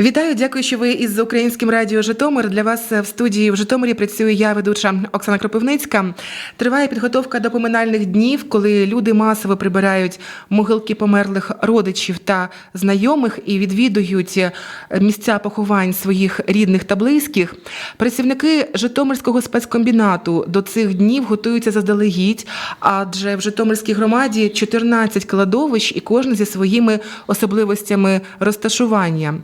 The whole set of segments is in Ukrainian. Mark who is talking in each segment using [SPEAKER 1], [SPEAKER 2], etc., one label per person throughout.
[SPEAKER 1] Вітаю, дякую, що ви із українським радіо Житомир. Для вас в студії в Житомирі працює я, ведуча Оксана Кропивницька. Триває підготовка до поминальних днів, коли люди масово прибирають могилки померлих родичів та знайомих і відвідують місця поховань своїх рідних та близьких. Працівники Житомирського спецкомбінату до цих днів готуються заздалегідь, адже в Житомирській громаді 14 кладовищ і кожен зі своїми особливостями розташування.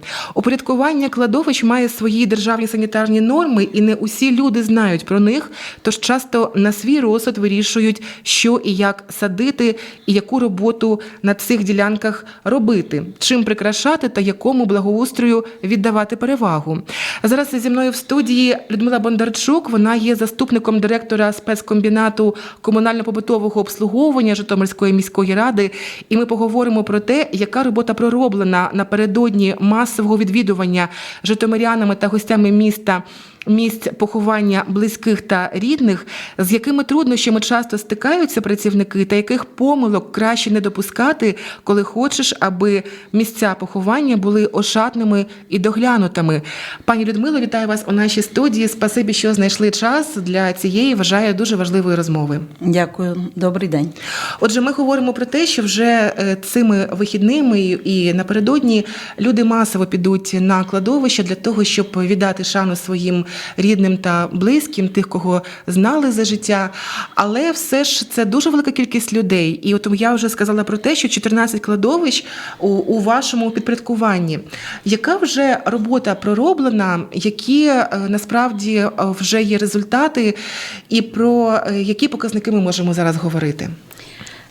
[SPEAKER 1] Упорядкування кладовищ має свої державні санітарні норми, і не усі люди знають про них, тож часто на свій розсуд вирішують, що і як садити, і яку роботу на цих ділянках робити, чим прикрашати та якому благоустрою віддавати перевагу. Зараз зі мною в студії Людмила Бондарчук. Вона є заступником директора спецкомбінату комунально-побутового обслуговування Житомирської міської ради. І ми поговоримо про те, яка робота пророблена напередодні масового відвідування житомирянами та гостями міста. Місць поховання близьких та рідних, з якими труднощами часто стикаються працівники, та яких помилок краще не допускати, коли хочеш, аби місця поховання були ошатними і доглянутими. Пані Людмило, вітаю вас у нашій студії. Спасибі, що знайшли час для цієї вважаю дуже важливої розмови.
[SPEAKER 2] Дякую, добрий день.
[SPEAKER 1] Отже, ми говоримо про те, що вже е, цими вихідними і напередодні люди масово підуть на кладовище для того, щоб віддати шану своїм рідним та близьким, тих, кого знали за життя. Але все ж це дуже велика кількість людей. І от я вже сказала про те, що 14 кладовищ у, у вашому підпорядкуванні. Яка вже робота пророблена, які е, насправді е, вже є результати, і про е, які показники ми можемо зараз говорити?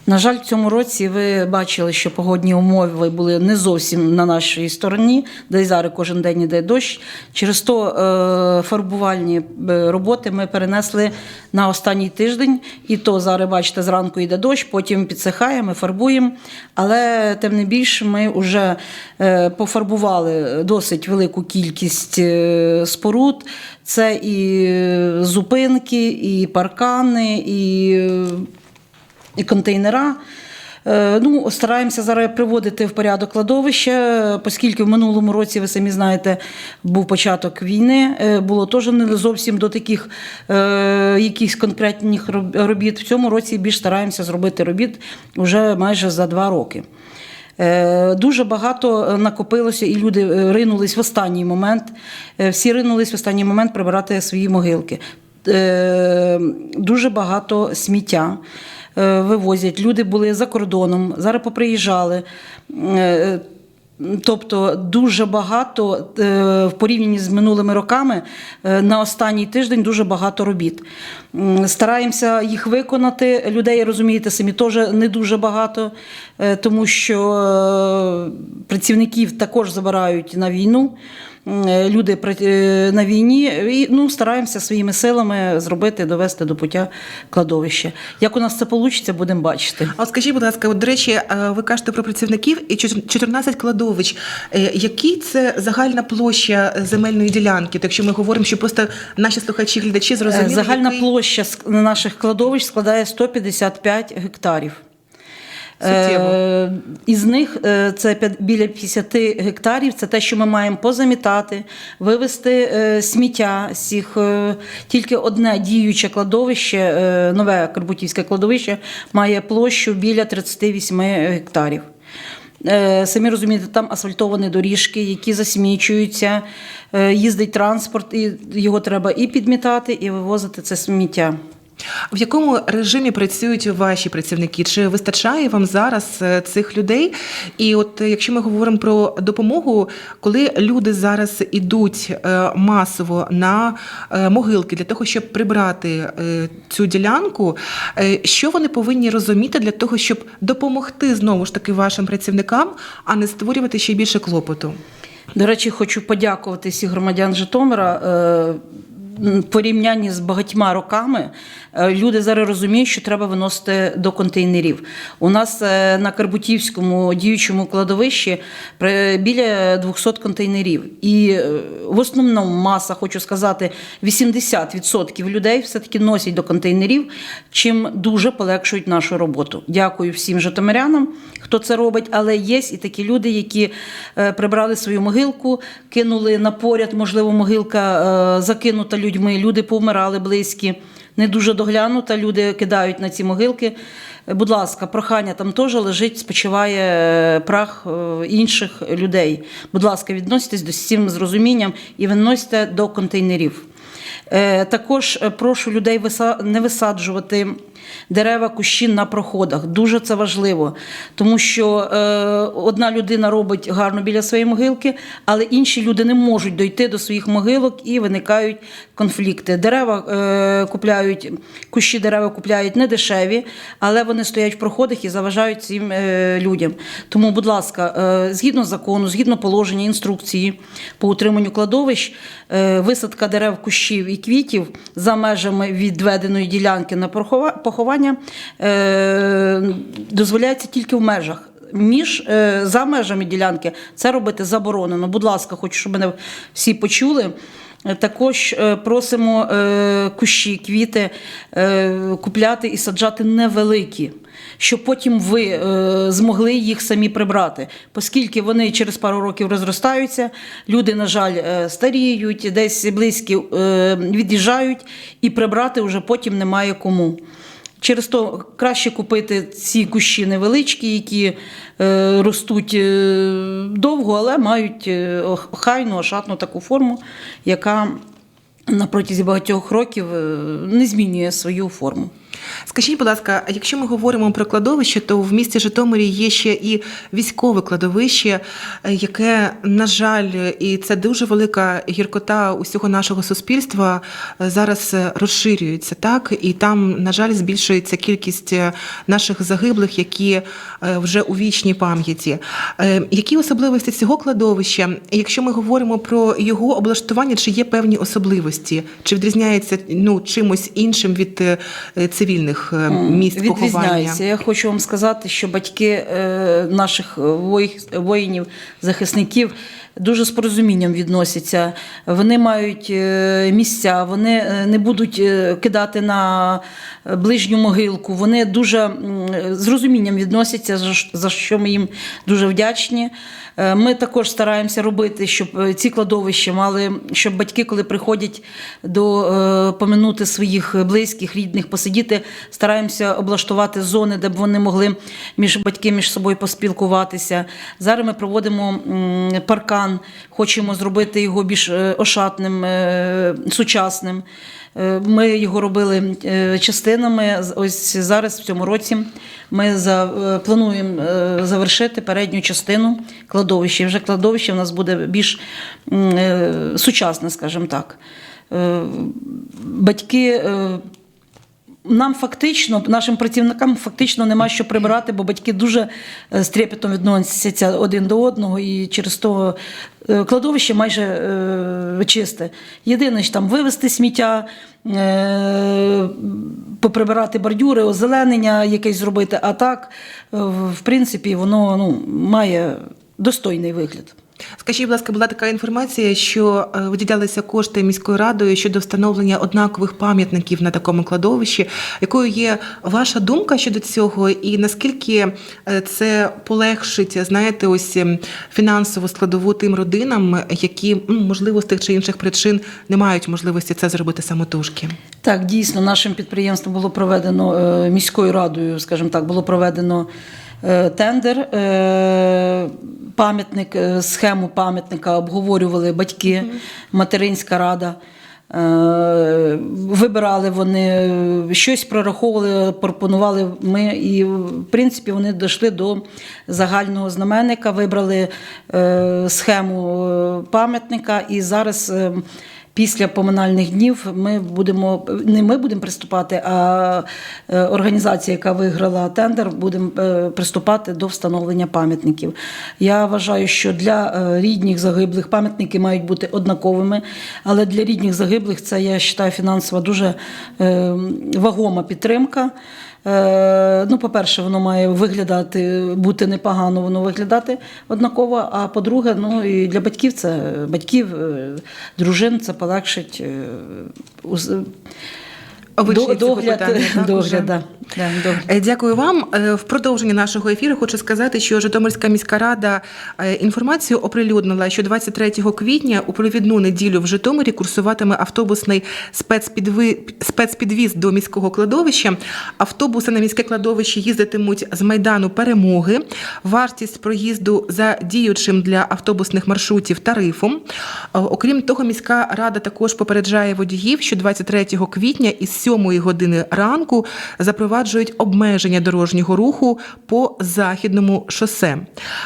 [SPEAKER 2] На жаль, в цьому році ви бачили, що погодні умови були не зовсім на нашій стороні, де й зараз кожен день іде дощ. Через то е, фарбувальні е, роботи ми перенесли на останній тиждень. І то зараз, бачите, зранку йде дощ, потім підсихає, ми фарбуємо. Але тим не більше ми вже е, пофарбували досить велику кількість споруд. Це і зупинки, і паркани, і. І контейнера. Е, Ну, стараємося зараз приводити в порядок кладовище, оскільки в минулому році, ви самі знаєте, був початок війни, е, було теж не зовсім до таких е, якихось конкретних робіт. В цьому році більш стараємося зробити робіт вже майже за два роки. Е, Дуже багато накопилося, і люди ринулись в останній момент. Всі ринулись в останній момент прибирати свої могилки. Дуже багато сміття вивозять. Люди були за кордоном, зараз поприїжджали. Е, Тобто дуже багато е, в порівнянні з минулими роками е, на останній тиждень дуже багато робіт. Стараємося їх виконати. Людей, розумієте, самі теж не дуже багато, е, тому що е, працівників також забирають на війну. Е, Люди е, на війні і ну, стараємося своїми силами зробити, довести до пуття кладовище. Як у нас це вийде, будемо бачити.
[SPEAKER 1] А скажіть, будь ласка, от, до речі, е, ви кажете про працівників і чотир- 14 кладовищ. Які це загальна площа земельної ділянки? Так, якщо ми говоримо, що просто наші слухачі, глядачі зрозуміли,
[SPEAKER 2] Загальна
[SPEAKER 1] який...
[SPEAKER 2] площа наших кладовищ складає 155 гектарів. Е, Із них е, це біля 50 гектарів. Це те, що ми маємо позамітати, вивезти е, сміття з цих. Тільки одне діюче кладовище, нове Карбутівське кладовище, має площу біля 38 гектарів. Самі розумієте, там асфальтовані доріжки, які засмічуються, їздить транспорт, і його треба і підмітати, і вивозити це сміття.
[SPEAKER 1] В якому режимі працюють ваші працівники? Чи вистачає вам зараз е, цих людей? І от е, якщо ми говоримо про допомогу, коли люди зараз ідуть е, масово на могилки для того, щоб прибрати цю ділянку, що вони повинні розуміти для того, щоб допомогти знову ж таки вашим працівникам, а не створювати ще більше клопоту?
[SPEAKER 2] До речі, хочу подякувати всіх громадян Житомира. Порівнянні з багатьма роками е, люди зараз розуміють, що треба виносити до контейнерів. У нас е, на Карбутівському діючому кладовищі біля 200 контейнерів. І е, в основному маса, хочу сказати, 80% людей все-таки носять до контейнерів, чим дуже полегшують нашу роботу. Дякую всім житомирянам, хто це робить, але є і такі люди, які прибрали свою могилку, кинули на поряд, можливо, могилка закинута людьми, люди повмирали близькі, не дуже доглянута, люди кидають на ці могилки. Будь ласка, прохання там теж лежить, спочиває е, прах е, інших людей. Будь ласка, відноситесь до всім з розумінням і виносьте до контейнерів. Е, Також прошу людей не висаджувати дерева, кущі на проходах. Дуже це важливо, тому що е, одна людина робить гарно біля своєї могилки, але інші люди не можуть дойти до своїх могилок і виникають конфлікти. Дерева е, купляють, кущі дерева купляють не дешеві, але вони стоять в проходах і заважають цим е, людям. Тому, будь ласка, е, згідно закону, згідно положення інструкції по утриманню кладовищ, е, висадка дерев, кущів і квітів за межами відведеної ділянки на порхова- поховання е, дозволяється тільки в межах. Між е, за межами ділянки це робити заборонено. Будь ласка, хочу, щоб мене всі почули. Е, Також просимо кущі, квіти купляти і саджати невеликі, щоб потім ви змогли їх самі прибрати, оскільки вони через пару років розростаються, люди, на жаль, старіють, десь близькі від'їжджають, і прибрати вже потім немає кому. Через то краще купити ці кущі невеличкі, які е, ростуть е, довго, але мають хайну, охайну, ошатну таку форму, яка на протязі багатьох років е, не змінює свою форму.
[SPEAKER 1] Скажіть, будь ласка, якщо ми говоримо про кладовище, то в місті Житомирі є ще і військове кладовище, е, яке, на жаль, і це дуже велика гіркота усього нашого суспільства е, зараз е, розширюється, так і там, на жаль, збільшується кількість наших загиблих, які вже у вічній пам'яті. Які особливості цього кладовища? Якщо ми говоримо про його облаштування, чи є певні особливості, чи відрізняється ну чимось іншим від е, цивільних міст місць поховання?
[SPEAKER 2] Відрізняється. Я хочу вам сказати, що батьки е, наших воїнів, захисників дуже з порозумінням відносяться. Вони мають е, місця, вони е, не будуть е, кидати на ближню могилку. Вони дуже з розумінням відносяться, за що ми їм дуже вдячні. Ми також стараємося робити, щоб ці кладовища мали, щоб батьки, коли приходять до поминути своїх близьких, рідних, посидіти, стараємося облаштувати зони, де б вони могли між батьки між собою поспілкуватися. Зараз ми проводимо м, паркан, хочемо зробити його більш е, ошатним, е, сучасним. Е, Ми його робили частинами. Ось зараз в цьому році ми плануємо завершити передню частину кладовища. Вже кладовище в нас буде більш сучасне, скажімо так. Батьки. Нам фактично, нашим працівникам фактично нема що прибирати, бо батьки дуже е, з трепетом відносяться один до одного, і через то е, кладовище майже е, чисте. Єдине ж там вивезти сміття, е, поприбирати бордюри, озеленення якесь зробити. А так, е, в принципі, воно ну, має достойний вигляд.
[SPEAKER 1] Скажіть, будь ласка, була така інформація, що е, виділялися кошти міською радою щодо встановлення однакових пам'ятників на такому кладовищі. Якою є ваша думка щодо цього, і наскільки е, це полегшить, знаєте, ось ем, фінансову складову тим родинам, які можливо з тих чи інших причин не мають можливості це зробити самотужки?
[SPEAKER 2] Так, дійсно, нашим підприємством було проведено е, міською радою, скажімо так, було проведено тендер. е, Пам'ятник, е, схему пам'ятника обговорювали батьки, материнська рада. Е, Вибирали вони е, щось прораховували, пропонували ми, і в принципі вони дійшли до загального знаменника, вибрали е, схему е, пам'ятника, і зараз е, після поминальних днів ми будемо не ми будемо приступати, а е, організація, яка виграла тендер, будемо е, приступати до встановлення пам'ятників. Я вважаю, що для е, рідних загиблих пам'ятники мають бути однаковими, але для рідних загиблих це я вважаю фінансова дуже вагома підтримка. Ну, по-перше, воно має виглядати, бути непогано, воно виглядати однаково. А по-друге, ну і для батьків це батьків, дружин це полегшить е, догляд.
[SPEAKER 1] питання,
[SPEAKER 2] догляд, да. Да, догляд.
[SPEAKER 1] Е, Дякую вам. Е, В продовженні нашого ефіру хочу сказати, що Житомирська міська рада е, інформацію оприлюднила, що 23 квітня у провідну неділю в Житомирі курсуватиме автобусний спецпідви... спецпідвіз до міського кладовища. Автобуси на міське кладовище їздитимуть з майдану перемоги. Вартість проїзду за діючим для автобусних маршрутів тарифом. Е, Окрім того, міська рада також попереджає водіїв, що 23 квітня із 7 години ранку запроваджують обмеження дорожнього руху по західному шосе.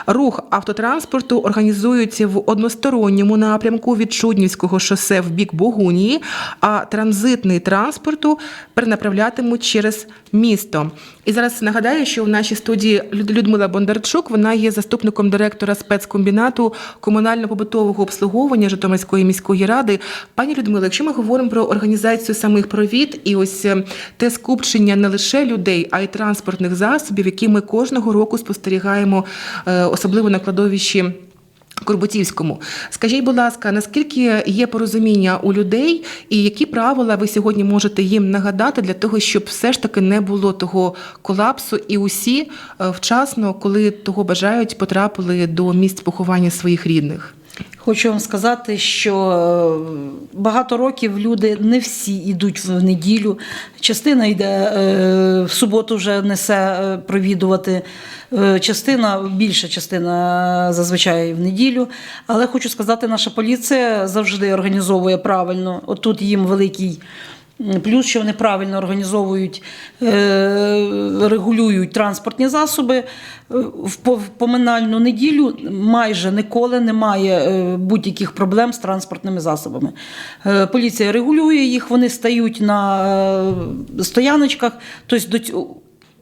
[SPEAKER 1] Рух автотранспорту організують в односторонньому напрямку від Чуднівського шосе в бік Богунії, а транзитний транспорту перенаправлятимуть через місто. І зараз нагадаю, що в нашій студії Людмила Бондарчук, вона є заступником директора спецкомбінату комунально-побутового обслуговування Житомирської міської ради. Пані Людмила, якщо ми говоримо про організацію самих провід і ось е, те скупчення не лише людей, а й транспортних засобів, які ми кожного року спостерігаємо, е, особливо на кладовищі. Курбутівському, скажіть, будь ласка, наскільки є порозуміння у людей, і які правила ви сьогодні можете їм нагадати для того, щоб все ж таки не було того колапсу, і усі е, вчасно, коли того бажають, потрапили до місць поховання своїх рідних?
[SPEAKER 2] Хочу вам сказати, що е, багато років люди не всі йдуть в неділю. Частина йде е, в суботу, вже несе е, провідувати. Частина, більша частина зазвичай в неділю. Але хочу сказати, наша поліція завжди організовує правильно. Отут їм великий. Плюс, що вони правильно організовують, е, регулюють транспортні засоби. Е, В поминальну неділю майже ніколи немає е, будь-яких проблем з транспортними засобами. Поліція регулює їх, вони стають на стояночках. Тобто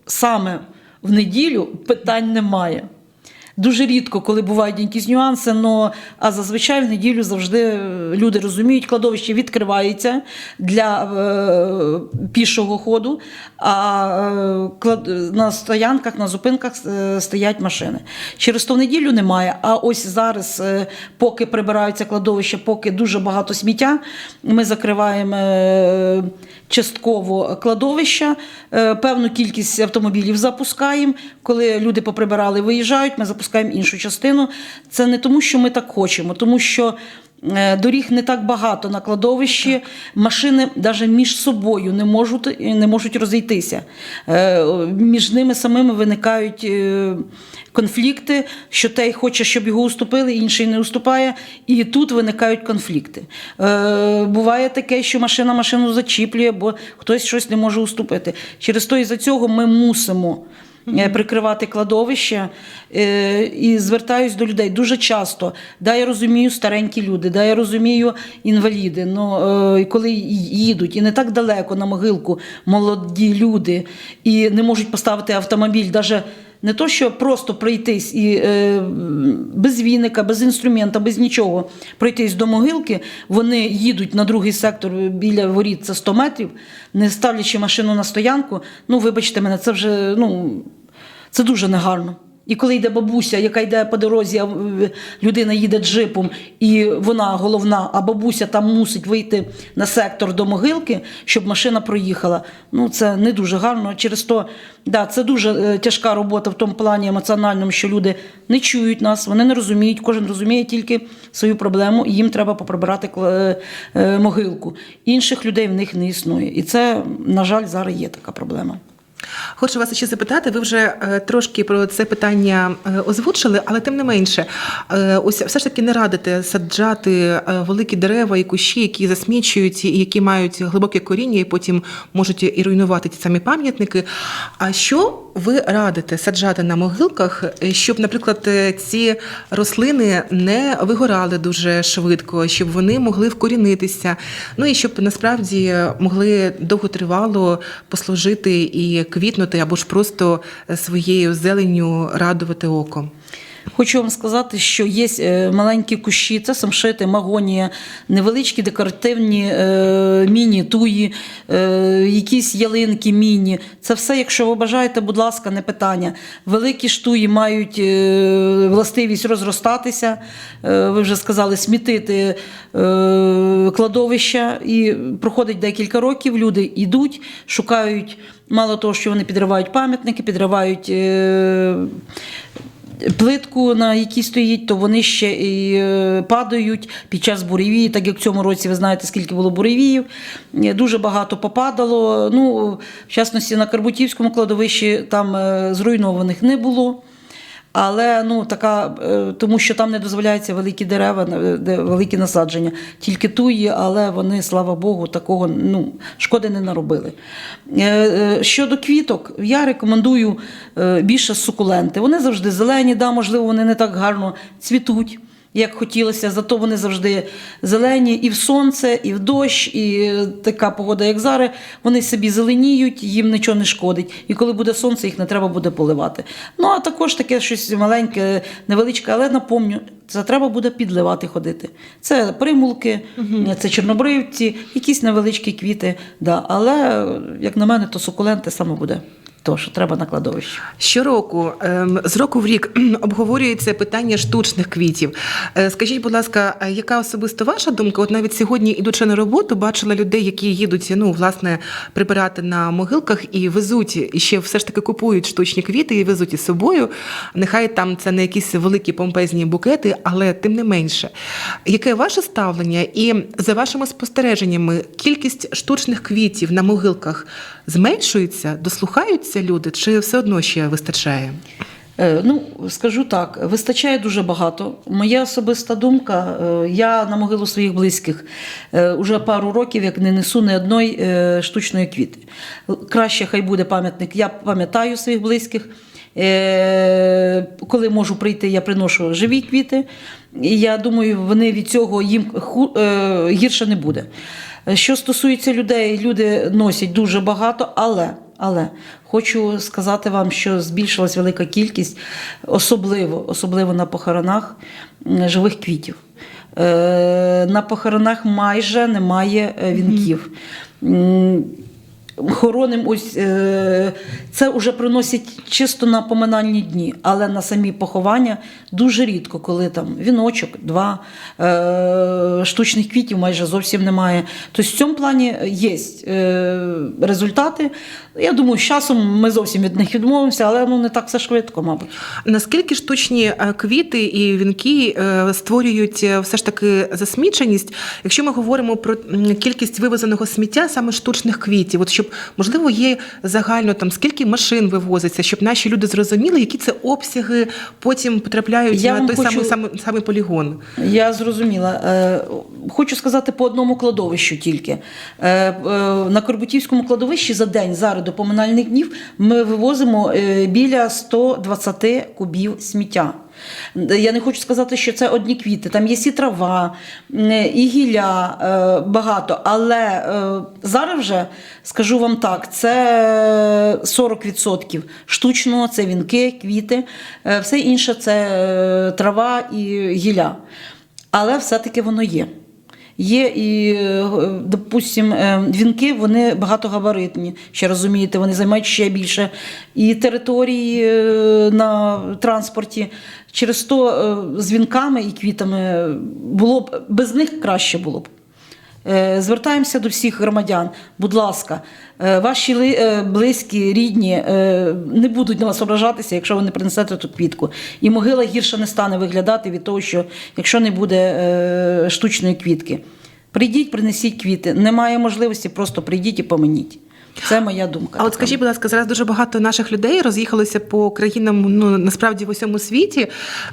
[SPEAKER 2] саме в неділю питань немає. Дуже рідко, коли бувають якісь нюанси, но, а зазвичай в неділю завжди е, люди розуміють, кладовище відкривається для е, пішого ходу, а е, на стоянках, на зупинках е, стоять машини. Через в неділю немає. А ось зараз, е, поки прибираються кладовища, поки дуже багато сміття, ми закриваємо. Е, частково кладовища, е, певну кількість автомобілів запускаємо. Коли люди поприбирали, виїжджають, ми запускаємо іншу частину. Це не тому, що ми так хочемо, тому що. е, Доріг не так багато на кладовищі, машини навіть між собою не можуть, не можуть розійтися. Е, Між ними самими виникають е, конфлікти, що той хоче, щоб його уступили, інший не уступає, і тут виникають конфлікти. Буває таке, що машина машину зачіплює, бо хтось щось не може уступити. Через то і за цього ми мусимо. Е, Прикривати кладовище е, і звертаюсь до людей дуже часто. Да, я розумію старенькі люди, да, я розумію інваліди. Ну, коли їдуть і не так далеко на могилку молоді люди і не можуть поставити автомобіль, навіть не то, що просто пройтись і е, без віника, без інструмента, без нічого пройтись до могилки, вони їдуть на другий сектор біля воріт, це 100 метрів, не ставлячи машину на стоянку. Ну, вибачте мене, це вже ну, це дуже негарно. І коли йде бабуся, яка йде по дорозі, а е, людина їде джипом, і вона головна, а бабуся там мусить вийти на сектор до могилки, щоб машина проїхала. Ну це не дуже гарно. Через то, да, це дуже е, тяжка робота в тому плані емоціональному, що люди не чують нас, вони не розуміють. Кожен розуміє тільки свою проблему, і їм треба поприбирати е, могилку. Інших людей в них не існує. І це, на жаль, зараз є така проблема.
[SPEAKER 1] Хочу вас ще запитати. Ви вже е, трошки про це питання е, озвучили, але тим не менше, е, ось все ж таки не радите саджати великі дерева і кущі, які засмічують і які мають глибоке коріння, і потім можуть і руйнувати ті самі пам'ятники. А що ви радите саджати на могилках, щоб, наприклад, ці рослини не вигорали дуже швидко, щоб вони могли вкорінитися, ну і щоб насправді могли довготривало послужити і квітнути або ж просто е, своєю зеленню радувати око.
[SPEAKER 2] Хочу вам сказати, що є е, маленькі кущі, це самшити, магонія, невеличкі декоративні е, міні, туї, е, якісь ялинки, міні. Це все, якщо ви бажаєте, будь ласка, не питання. Великі ж туї мають е, властивість розростатися, е, ви вже сказали, смітити е, кладовища. І проходить декілька років, люди йдуть, шукають. Мало того, що вони підривають пам'ятники, підривають е, плитку, на якій стоїть, то вони ще і е, падають під час буревії. Так як в цьому році ви знаєте, скільки було буревіїв. Е, Дуже багато попадало. Ну, в частності на Карбутівському кладовищі там зруйнованих не було. Але ну така, е, тому що там не дозволяються великі дерева, великі насадження, тільки туї, але вони, слава Богу, такого ну, шкоди не наробили. Е, е, Щодо квіток, я рекомендую більше сукуленти. Вони завжди зелені, да, можливо, вони не так гарно цвітуть. Як хотілося, зато вони завжди зелені і в сонце, і в дощ, і е, така погода, як зараз. Вони собі зеленіють, їм нічого не шкодить. І коли буде сонце, їх не треба буде поливати. Ну а також таке щось маленьке, невеличке, але напомню, це треба буде підливати ходити. Це примулки, це чорнобривці, якісь невеличкі квіти. Да. Але, як на мене, то сукуленти саме буде. То, що треба на кладовищі.
[SPEAKER 1] Щороку, ем, з року в рік обговорюється питання штучних квітів. Е, Скажіть, будь ласка, яка особисто ваша думка? От навіть сьогодні, ідучи на роботу, бачила людей, які їдуть ну, власне, прибирати на могилках і везуть, і ще все ж таки купують штучні квіти і везуть із собою. Нехай там це не якісь великі помпезні букети, але тим не менше. Яке ваше ставлення? І за вашими спостереженнями, кількість штучних квітів на могилках зменшується, дослухаються люди, чи все одно ще вистачає?
[SPEAKER 2] Е, Ну, скажу так, вистачає дуже багато. Моя особиста думка, е, я на могилу своїх близьких е, уже пару років як не несу ні одної штучної квіти. Краще хай буде пам'ятник. Я пам'ятаю своїх близьких. Коли можу прийти, я приношу живі квіти. І я думаю, вони від цього їм гірше не буде. Що стосується людей, люди носять дуже багато, але, але хочу сказати вам, що збільшилась велика кількість, особливо, особливо на похоронах живих квітів. Е, На похоронах майже немає е, вінків. М, Хороним ось е, це вже приносять чисто на поминальні дні, але на самі поховання дуже рідко, коли там віночок, два е, штучних квітів майже зовсім немає. Тобто в цьому плані є е, результати. Я думаю, з часом ми зовсім від них відмовимося, але ну не так все швидко, мабуть.
[SPEAKER 1] Наскільки штучні е, квіти і вінки е, створюють е, все ж таки засміченість, якщо ми говоримо про кількість вивезеного сміття саме штучних квітів, от щоб можливо є загально там скільки машин вивозиться, щоб наші люди зрозуміли, які це обсяги потім потрапляють
[SPEAKER 2] Я
[SPEAKER 1] на той
[SPEAKER 2] хочу-
[SPEAKER 1] самий, самий самий полігон.
[SPEAKER 2] Я зрозуміла. Хочу сказати по одному кладовищу тільки. На Корбутівському кладовищі за день, зараз до поминальних днів, ми вивозимо е, біля 120 кубів сміття. Я не хочу сказати, що це одні квіти. Там є і трава, і гілля е, багато. Але е, зараз вже скажу вам так: це 40% штучного, це вінки, квіти, е, все інше це е, трава і гілля. Але все-таки воно є. Є і, е, допустим, е, вінки, вони багатогабаритні. Ще розумієте, вони займають ще більше і території е, на транспорті. Через то з вінками і квітами було б без них краще було б. Е, Звертаємося до всіх громадян. Будь ласка, е, ваші е, близькі, рідні не будуть на вас ображатися, якщо ви не принесете ту квітку. І могила гірше не стане виглядати від того, що якщо не буде штучної квітки. Прийдіть, принесіть квіти. Немає можливості, просто прийдіть і поминіть. Це моя думка.
[SPEAKER 1] А от скажіть, будь ласка, зараз дуже багато наших людей роз'їхалося по країнам, ну насправді в усьому світі.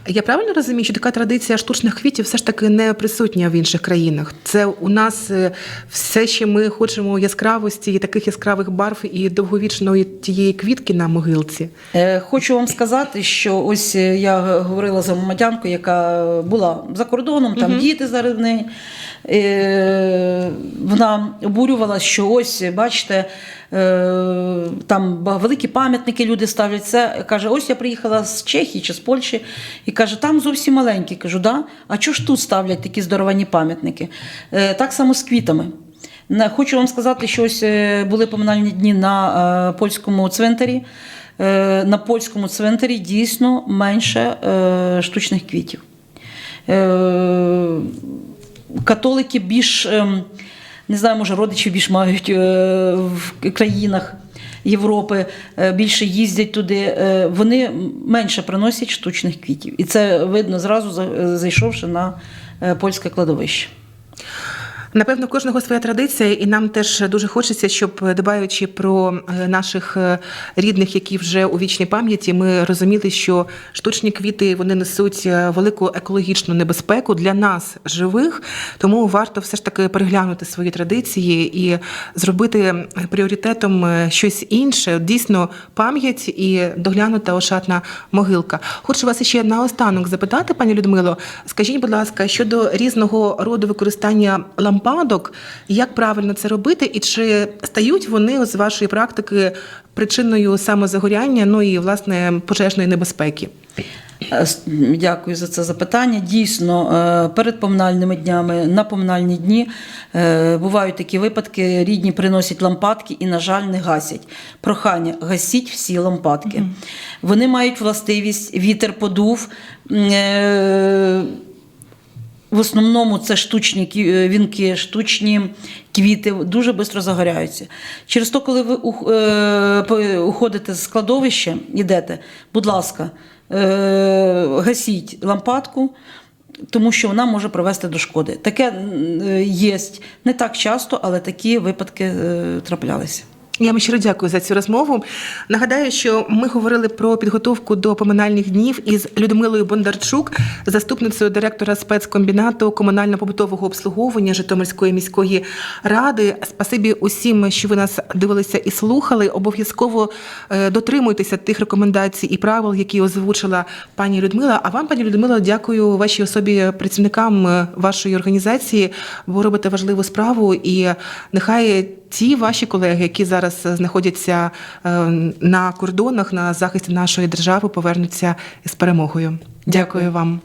[SPEAKER 1] Я правильно розумію, що така традиція штучних квітів все ж таки не присутня в інших країнах. Це у нас е, все ще ми хочемо яскравості і таких яскравих барв і довговічної тієї квітки на могилці.
[SPEAKER 2] Е, Хочу вам сказати, що ось е, я говорила за громадянку, яка була за кордоном, там діти зараз в неї. Вона обурювала, що ось, бачите, там великі пам'ятники люди ставлять. Це каже: ось я приїхала з Чехії чи з Польщі, і каже, там зовсім маленькі. Кажу, да? А чого ж тут ставлять такі здоровані пам'ятники? Е, Так само з квітами. Хочу вам сказати, що ось е, були поминальні дні на е, польському цвинтарі. Е, На польському цвинтарі дійсно менше е, штучних квітів. Е, Католики більш, ем, не знаю, може, родичі більш мають е, в країнах Європи, е, більше їздять туди. е, Вони менше приносять штучних квітів. І це видно зразу, зайшовши на польське кладовище.
[SPEAKER 1] Напевно, кожного своя традиція, і нам теж дуже хочеться, щоб дбаючи про е, наших е, рідних, які вже у вічній пам'яті, ми розуміли, що штучні квіти вони несуть е, велику екологічну небезпеку для нас, живих. Тому варто все ж таки переглянути свої традиції і зробити пріоритетом щось інше. Дійсно, пам'ять і доглянута ошатна могилка. Хочу вас ще наостанок запитати, пані Людмило. Скажіть, будь ласка, щодо різного роду використання лампадок, як правильно це робити, і чи стають вони з вашої практики причиною самозагоряння, ну і власне пожежної небезпеки?
[SPEAKER 2] Е, Дякую за це запитання. Дійсно, е, перед поминальними днями, на поминальні дні е, бувають такі випадки: рідні приносять лампадки і, на жаль, не гасять. Прохання, гасіть всі лампадки. Вони мають властивість, вітер подув. В основному це штучні е, вінки, штучні квіти дуже швидко загоряються. Через то, коли ви е, уходите з складовища, йдете, будь ласка, е, гасіть лампадку, тому що вона може привести до шкоди. Таке є не так часто, але такі випадки траплялися.
[SPEAKER 1] Я вам щиро дякую за цю розмову. Нагадаю, що ми говорили про підготовку до поминальних днів із Людмилою Бондарчук, заступницею директора спецкомбінату комунально-побутового обслуговування Житомирської міської ради. Спасибі усім, що ви нас дивилися і слухали. Обов'язково е, дотримуйтеся тих рекомендацій і правил, які озвучила пані Людмила. А вам, пані Людмила, дякую вашій особі працівникам е, вашої організації. Ви робите важливу справу, і нехай ті ваші колеги, які зараз знаходяться е, на кордонах на захисті нашої держави, повернуться з перемогою. Дякую вам.